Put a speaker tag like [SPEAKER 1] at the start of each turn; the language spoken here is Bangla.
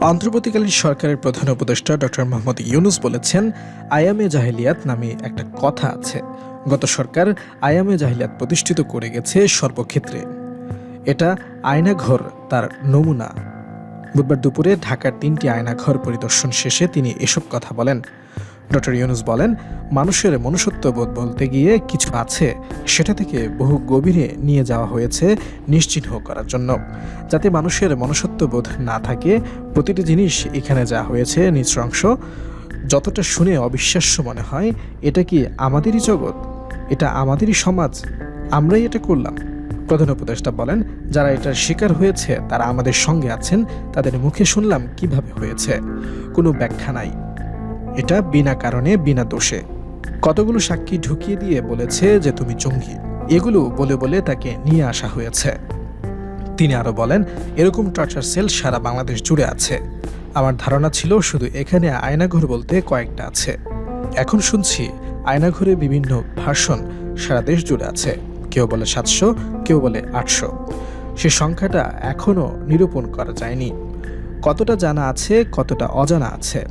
[SPEAKER 1] অন্তর্বর্তীকালীন সরকারের প্রধান উপদেষ্টা ডক্টর মোহাম্মদ ইউনুস বলেছেন, আয়ামে জাহিলিয়াত নামে একটা কথা আছে। গত সরকার আয়ামে জাহিলিয়াত প্রতিষ্ঠিত করে গেছে সর্বক্ষেত্রে। এটা আয়নাঘর তার নমুনা। বুধবার দুপুরে ঢাকার তিনটি আয়নাঘর পরিদর্শন শেষে তিনি এসব কথা বলেন। ডক্টর ইউনুস বলেন, মানুষের মনুষ্যত্ববোধ বলতে গিয়ে কিছু আছে, সেটা থেকে বহু গভীরে নিয়ে যাওয়া হয়েছে নিশ্চিহ্ন করার জন্য। যাতে মানুষের মনুষ্যত্ববোধ না থাকে, প্রতিটি জিনিস এখানে যা হয়েছে নৃশংস যতটা শুনে অবিশ্বাস্য মনে হয়, এটা কি আমাদেরই জগৎ? এটা আমাদেরই সমাজ? আমরাই এটা করলাম। প্রধান উপদেষ্টা বলেন, যারা এটার শিকার হয়েছে, তারা আমাদের সঙ্গে আছেন, তাদের মুখে শুনলাম কীভাবে হয়েছে। কোনো ব্যাখ্যা নাই। এটা বিনা কারণে, বিনা দোষে। কতগুলো সাক্ষী ঢুকিয়ে দিয়ে বলেছে যে তুমি জঙ্গি। এগুলো বলে বলে তাকে নিয়ে আসা হয়েছে। তিনি আরও বলেন, এরকম টর্চার সেল সারা বাংলাদেশ জুড়ে আছে। আমার ধারণা ছিল শুধু এখানে আয়নাঘর বলতে কয়েকটা আছে। এখন শুনছি, আয়নাঘরে বিভিন্ন ভাষণ সারা দেশ জুড়ে আছে। কেউ বলে সাতশো, কেউ বলে আটশো। সে সংখ্যাটা এখনও নিরূপণ করা যায়নি। কতটা জানা আছে, কতটা অজানা আছে?